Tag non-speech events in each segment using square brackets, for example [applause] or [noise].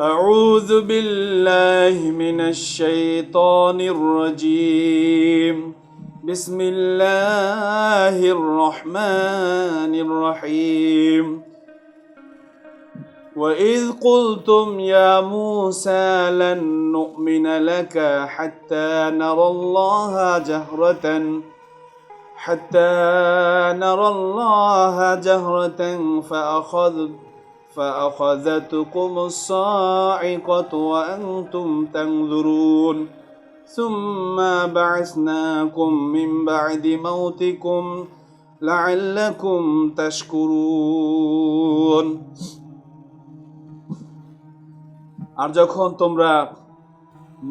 أعوذ بالله من الشيطان الرجيم. بسم الله الرحمن الرحيم. وإذ قلتم يا موسى لن نؤمن لك حتى نرى الله جهرة حتى نرى الله جهرة فأخذ فأخذتكم الصاعقة وأنتم تنظرون ثم بعثناكم من بعد موتكم لعلكم تشكرون আর যখন তোমরা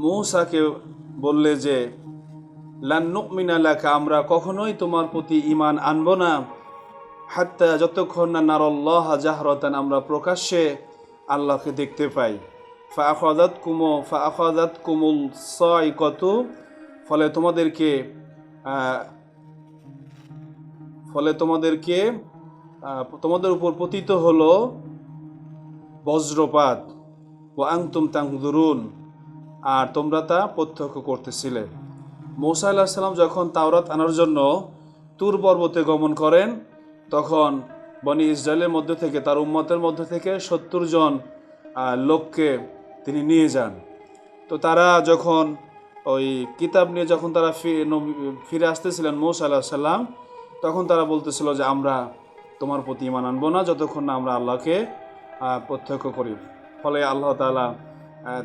মূসাকে বললে যে লান্নুকমিনালাকা আমরা কখনোই তোমার প্রতি ইমান আনব না হাত্তা যতক্ষণ না নারল্লাহ জাহরতান আমরা প্রকাশ্যে আল্লাহকে দেখতে পাই। ফা আখাদাত কুমো ফা আখাদাত কুমুল কত ফলে তোমাদেরকে ফলে তোমাদেরকে তোমাদের উপর পতিত হলো বজ্রপাত। ও আংতুম তাংদুরুন আর তোমরা তা প্রত্যক্ষ করতেছিলে। মৌসা আল্লাহ সাল্লাম যখন তাওরাত আনার জন্য তুর পর্বতে গমন করেন তখন বনি ইসরায়েলের মধ্যে থেকে, তার উম্মতের মধ্যে থেকে সত্তর জন লোককে তিনি নিয়ে যান। তো তারা যখন ওই কিতাব নিয়ে যখন তারা ফিরে আসতেছিলেন মৌসা আল্লাহ সাল্লাম তখন তারা বলতেছিল যে, আমরা তোমার প্রতি ইমান আনব না, যতক্ষণ না আমরা আল্লাহকে প্রত্যক্ষ করি। ফলে আল্লাহ তালা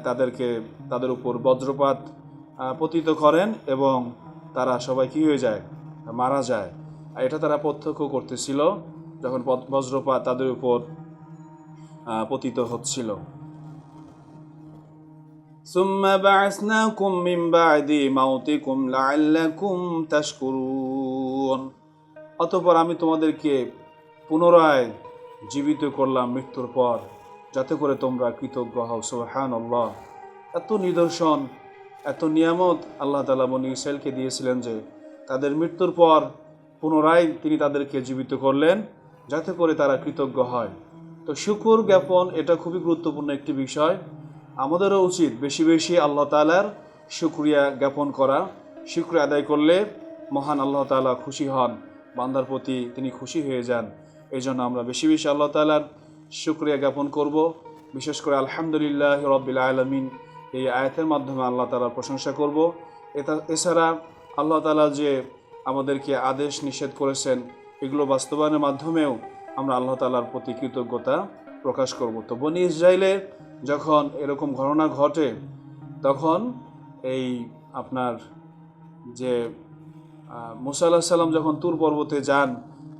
তাদেরকে, তাদের উপর বজ্রপাত পতিত করেন এবং তারা সবাই কী হয়ে যায়? মারা যায়। আর এটা তারা প্রত্যক্ষ করতেছিল যখন পদ- বজ্রপাত তাদের উপর আহ, পতিত হচ্ছিল ثم بعثناكم من بعد موتكم لعلكم تشكرون অতঃপর আমি তোমাদেরকে পুনরায় জীবিত করলাম মৃত্যুর পর যাতে করে তোমরা কৃতজ্ঞ হও সোহান আল্লাহ এত নিদর্শন এত নিয়ামত আল্লাহ তালা বনি ইসরায়েলকে দিয়েছিলেন যে তাদের মৃত্যুর পর পুনরায় তিনি তাদেরকে জীবিত করলেন, যাতে করে তারা কৃতজ্ঞ হয়। তো শুকুর জ্ঞাপন, এটা খুবই গুরুত্বপূর্ণ একটি বিষয়। আমাদেরও উচিত বেশি বেশি আল্লাহ তালার শুক্রিয়া জ্ঞাপন করা, শুক্রিয়া আদায় করলে মহান আল্লাহ তালা খুশি হন, বান্দার প্রতি তিনি খুশি হয়ে যান। এই জন্য আমরা বেশি বেশি আল্লাহ তালার শুক্রিয়া জ্ঞাপন করব। বিশেষ করে আলহামদুলিল্লাহ রব্বিল আলমিন, এই আয়াতের মাধ্যমে আল্লাহ তালার প্রশংসা করব। এছাড়া আল্লাহ তালা যে আমাদেরকে আদেশ নিষেধ করেছেন। এগুলো বাস্তবায়নের মাধ্যমেও আমরা আল্লাহ তালার প্রতি কৃতজ্ঞতা প্রকাশ করব। তো বনি ইসরায়েলে যখন এরকম ঘটনা ঘটে, তখন এই আপনার যে মুসা সাল্লাম যখন তুর পর্বতে যান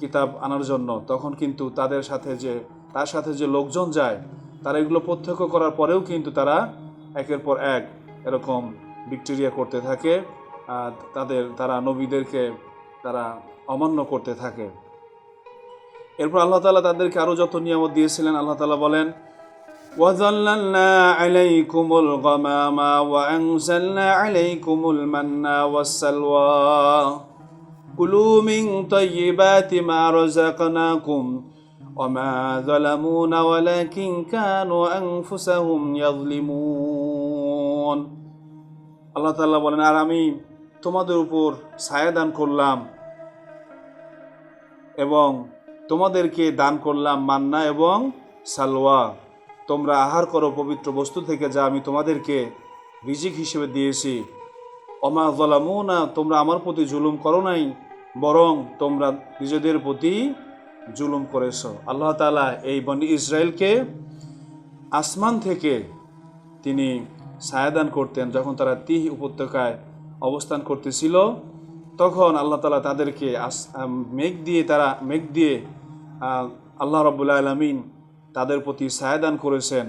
কিতাব আনার জন্য, তখন কিন্তু তাদের সাথে যে, তার সাথে যে লোকজন যায়, তারা এগুলো প্রত্যক্ষ করার পরেও কিন্তু তারা একের পর এক এরকম ভিক্টোরিয়া করতে থাকে। তাদের তারা নবীদেরকে তারা অমান্য করতে থাকে এরপর আল্লাহ তালা তাদেরকে আরও যত নিয়ামত দিয়েছিলেন আল্লাহ তালা বলেন وظللنا عليكم الغمام وأنزلنا عليكم المن والسلوى كلوا من طيبات ما رزقناكم وما ظلمونا ولكن كانوا أنفسهم يظلمون আল্লাহ তাআলা বলেন আর আমি তোমাদের উপর ছায়া দান করলাম এবং তোমাদেরকে দান করলাম মান্না এবং সালোয়া। তোমরা আহার করো পবিত্র বস্তু থেকে যা আমি তোমাদেরকে রিজিক হিসেবে দিয়েছি। অমা জলামু না তোমরা আমার প্রতি জুলুম করো নাই, বরং তোমরা নিজেদের প্রতি জুলুম করেছ। আল্লাহ তালা এই বনি ইসরায়েলকে আসমান থেকে তিনি ছায়াদান করতেন, যখন তারা তিহ উপত্যকায় অবস্থান করতেছিল, তখন আল্লাহ তালা তাদেরকে মেঘ দিয়ে তারা, মেঘ দিয়ে আল্লাহ রবুল্লা আলমিন তাদের প্রতি ছায়াদান করেছেন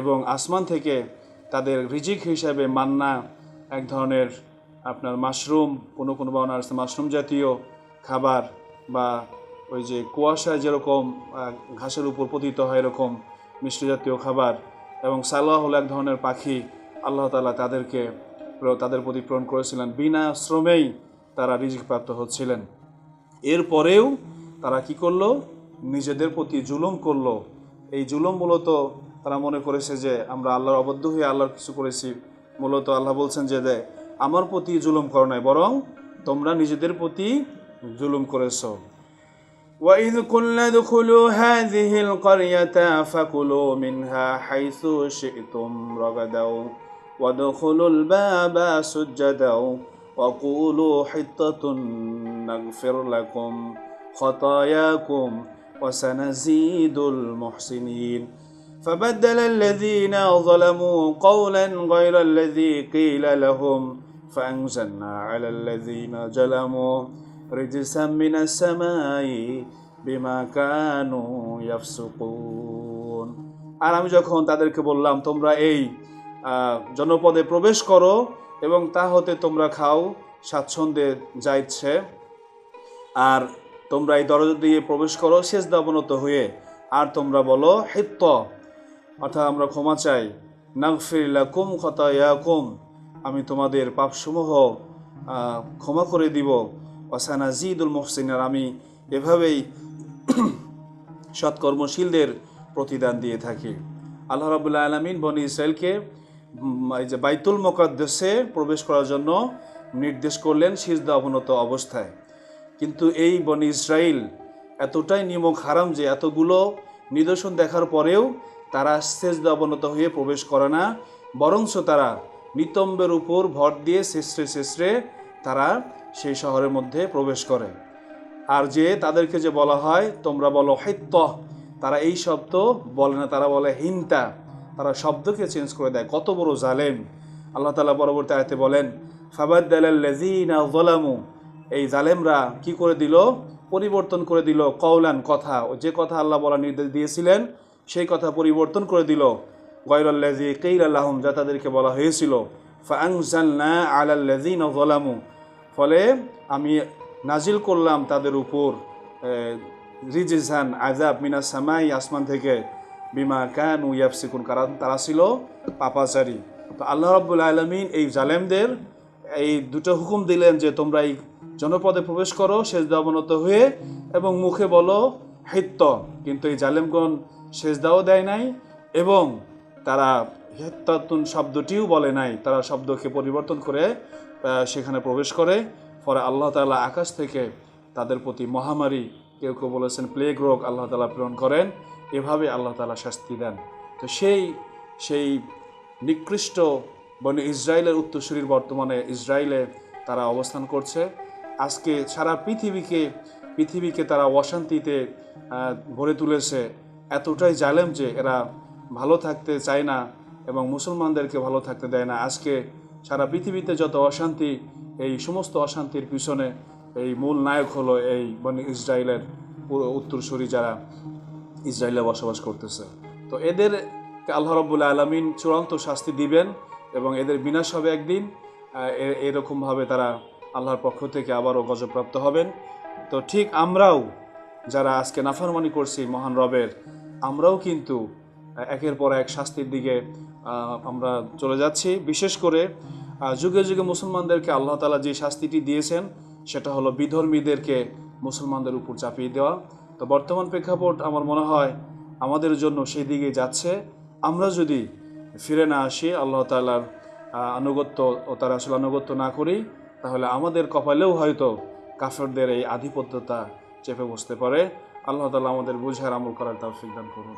এবং আসমান থেকে তাদের রিজিক হিসাবে মান্না, এক ধরনের আপনার মাশরুম, কোনো কোনো বানার মাশরুম জাতীয় খাবার বা ওই যে কুয়াশায় যেরকম ঘাসের উপর পতিত হয় এরকম মিষ্টি জাতীয় খাবার এবং সালোয়া হলো এক ধরনের পাখি, আল্লাহ তালা তাদেরকে তাদের প্রতি প্রেরণ করেছিলেন বিনা শ্রমেই তারা রিজিক প্রাপ্ত হচ্ছিলেন এরপরেও তারা কি করলো নিজেদের প্রতি জুলুম করলো এই জুলুম মূলত তারা মনে করেছে যে আমরা আল্লাহর অবদ্ধ হয়ে আল্লাহর কিছু করেছি মূলত আল্লাহ বলছেন যে দে আমার প্রতি জুলুম করো নাই বরং তোমরা নিজেদের প্রতি জুলুম করেছো وإذ قلنا ادخلوا هذه القرية فكلوا منها حيث شئتم رغدا وادخلوا الباب سجدا وقولوا حطة نغفر لكم خطاياكم وسنزيد المحسنين فبدل الذين ظلموا قولا غير الذي قيل لهم فأنزلنا على الذين ظلموا رجسا من السماء بما كانوا يفسقون আর আমি যখন তাদেরকে বললাম তোমরা এই আহ, জনপদে প্রবেশ করো এবং তা হতে তোমরা খাও, স্বাচ্ছন্দ্যে যা ইচ্ছে আর তোমরা এই দরজা দিয়ে প্রবেশ করো শেষ দাবনত হয়ে। আর তোমরা বলো, হিত্ত অর্থাৎ আমরা ক্ষমা চাই। নাগফিরিলাকুম খতায়াকুম আমি তোমাদের পাপসমূহ ক্ষমা করে দিব। অসানা জিদুল মোহসিনার আমি এভাবেই [clears throat] সৎকর্মশীলদের প্রতিদান দিয়ে থাকি। আল্লাহ রাবুল্লাহ আলমিন বনি ইসরায়েলকে এই যে বাইতুল মোকাদ্দেশে প্রবেশ করার জন্য নির্দেশ করলেন সিজদা অবনত অবস্থায়। কিন্তু এই বনি ইসরায়েল এতটাই নিমক হারাম যে এতগুলো নিদর্শন দেখার পরেও তারা সেজদা অবনত হয়ে প্রবেশ করে না, বরঞ্চ তারা নিতম্বের উপর ভর দিয়ে শেষরে শেষরে তারা সেই শহরের মধ্যে প্রবেশ করে। আর যে তাদেরকে যে বলা হয়, তোমরা বলো হৈত্য তারা এই শব্দ বলে না, তারা বলে হিনতা। তারা শব্দকে চেঞ্জ করে দেয়। কত বড় জালেম। আল্লাহ তালা পরবর্তী আয়তে বলেন যালামু। এই জালেমরা কি করে দিল? পরিবর্তন করে দিল, কওলান, কথা। ও যে কথা আল্লাহ বলা নির্দেশ দিয়েছিলেন, সেই কথা পরিবর্তন করে দিল। গয়রাল্লাজি কেইর আল্লাহম যা তাদেরকে বলা হয়েছিল। ফাংজালনা আলাল্লাযীনা যালামু। ফলে আমি নাজিল করলাম তাদের উপর রিজিজান আজাব মিনা সামাই, আসমান থেকে। বিমা কান ইয়াফসিকুন, কারণ তারা ছিল পাপাচারী। তো আল্লাহ রাব্বুল আলমিন এই জালেমদের এই দুটো হুকুম দিলেন যে তোমরা এই জনপদে প্রবেশ করো শেষ অবনত হয়ে এবং মুখে বলো হিত্য কিন্তু এই জালেমগণ সেজদাও দেয় নাই এবং তারা হেত্তাতুন শব্দটিও বলে নাই। তারা শব্দকে পরিবর্তন করে সেখানে প্রবেশ করে। পরে আল্লাহ তাআলা আকাশ থেকে তাদের প্রতি মহামারী কেউ কেউ বলেছেন, প্লেগ রোগ আল্লাহ তালা প্রেরণ করেন। এভাবে আল্লাহ তাআলা শাস্তি দেন। তো সেই সেই নিকৃষ্ট বনে ইসরায়েলের উত্তরসূরির বর্তমানে ইসরায়েলে তারা অবস্থান করছে। আজকে সারা পৃথিবীকে পৃথিবীকে তারা অশান্তিতে ভরে তুলেছে। এতটাই জালেম যে এরা ভালো থাকতে চায় না এবং মুসলমানদেরকে ভালো থাকতে দেয় না। আজকে সারা পৃথিবীতে যত অশান্তি, এই সমস্ত অশান্তির পিছনে এই মূল নায়ক হলো এই মানে ইসরায়েলের পুরো উত্তরসূরি যারা ইসরায়েলে বসবাস করতেছে। তো এদের আল্লাহ রব্বুল্লা আলমিন চূড়ান্ত শাস্তি দিবেন এবং এদের বিনাশ হবে একদিন। এরকমভাবে তারা আল্লাহর পক্ষ থেকে আবারও গজপ্রাপ্ত হবেন। তো ঠিক আমরাও যারা আজকে নাফরমানি করছি মহান রবের, আমরাও কিন্তু একের পর এক শাস্তির দিকে আমরা চলে যাচ্ছি। বিশেষ করে যুগে যুগে মুসলমানদেরকে আল্লাহ তালা যে শাস্তিটি দিয়েছেন সেটা হলো বিধর্মীদেরকে মুসলমানদের উপর চাপিয়ে দেওয়া। তো বর্তমান প্রেক্ষাপট আমার মনে হয় আমাদের জন্য সেই দিকে যাচ্ছে। আমরা যদি ফিরে না আসি, আল্লাহ তালার আনুগত্য ও তার আসলে আনুগত্য না করি, তাহলে আমাদের কপালেও হয়তো কাফেরদের এই আধিপত্যতা চেপে বসতে পারে। আল্লাহ তালা আমাদের বুঝার আমল করার তৌফিক দান করুন।